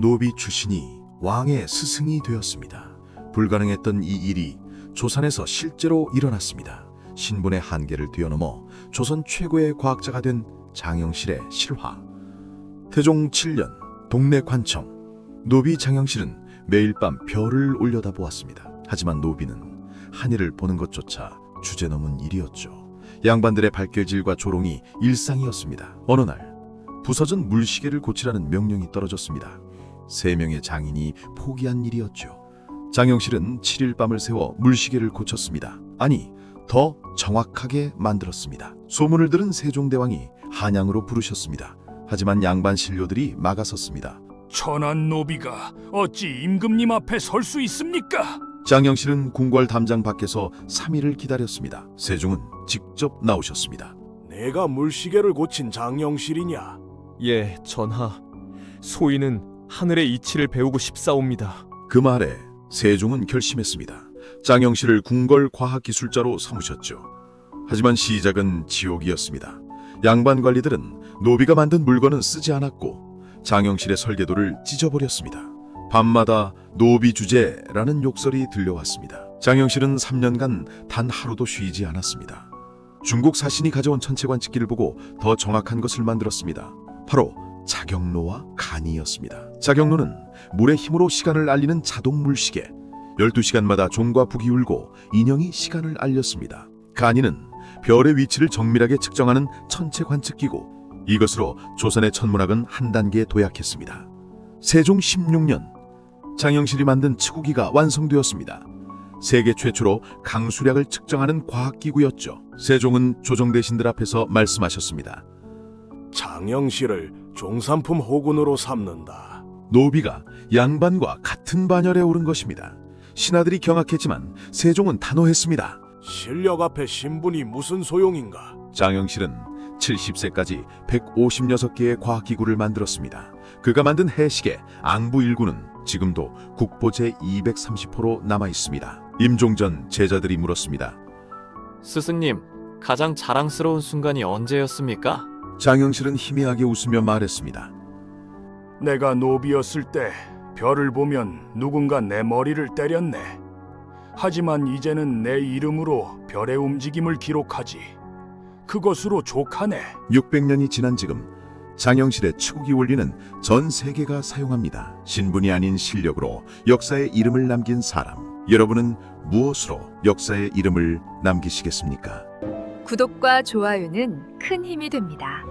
노비 출신이 왕의 스승이 되었습니다. 불가능했던 이 일이 조선에서 실제로 일어났습니다. 신분의 한계를 뛰어넘어 조선 최고의 과학자가 된 장영실의 실화. 태종 7년 동네 관청 노비 장영실은 매일 밤 별을 올려다보았습니다. 하지만 노비는 하늘을 보는 것조차 주제넘은 일이었죠. 양반들의 발길질과 조롱이 일상이었습니다. 어느 날 부서진 물시계를 고치라는 명령이 떨어졌습니다. 세 명의 장인이 포기한 일이었죠. 장영실은 7일 밤을 세워 물시계를 고쳤습니다. 아니, 더 정확하게 만들었습니다. 소문을 들은 세종대왕이 한양으로 부르셨습니다. 하지만 양반 신료들이 막아섰습니다. 천한 노비가 어찌 임금님 앞에 설 수 있습니까? 장영실은 궁궐 담장 밖에서 3일을 기다렸습니다. 세종은 직접 나오셨습니다. 내가 물시계를 고친 장영실이냐? 예, 전하. 소인은 하늘의 이치를 배우고 싶사옵니다. 그 말에 세종은 결심했습니다. 장영실을 궁궐 과학기술자로 삼으셨죠. 하지만 시작은 지옥이었습니다. 양반 관리들은 노비가 만든 물건은 쓰지 않았고 장영실의 설계도를 찢어버렸습니다. 밤마다 노비 주제라는 욕설이 들려왔습니다. 장영실은 3년간 단 하루도 쉬지 않았습니다. 중국 사신이 가져온 천체관 찍기를 보고 더 정확한 것을 만들었습니다. 바로 자경로와 간이었습니다. 자경로는 물의 힘으로 시간을 알리는 자동 물시계. 12시간마다 종과 북이 울고 인형이 시간을 알렸습니다. 간이는 별의 위치를 정밀하게 측정하는 천체 관측기고 이것으로 조선의 천문학은 한 단계 도약했습니다. 세종 16년 장영실이 만든 치구기가 완성되었습니다. 세계 최초로 강수량을 측정하는 과학기구였죠. 세종은 조정 대신들 앞에서 말씀하셨습니다. 장영실을 종산품 호군으로 삼는다. 노비가 양반과 같은 반열에 오른 것입니다. 신하들이 경악했지만 세종은 단호했습니다. 실력 앞에 신분이 무슨 소용인가? 장영실은 70세까지 156개의 과학기구를 만들었습니다. 그가 만든 해시계 앙부일구는 지금도 국보 제230호로 남아 있습니다. 임종전 제자들이 물었습니다. 스승님, 가장 자랑스러운 순간이 언제였습니까? 장영실은 희미하게 웃으며 말했습니다. 내가 노비였을 때 별을 보면 누군가 내 머리를 때렸네. 하지만 이제는 내 이름으로 별의 움직임을 기록하지. 그것으로 족하네. 600년이 지난 지금 장영실의 치국이 원리는 전 세계가 사용합니다. 신분이 아닌 실력으로 역사에 이름을 남긴 사람. 여러분은 무엇으로 역사에 이름을 남기시겠습니까? 구독과 좋아요는 큰 힘이 됩니다.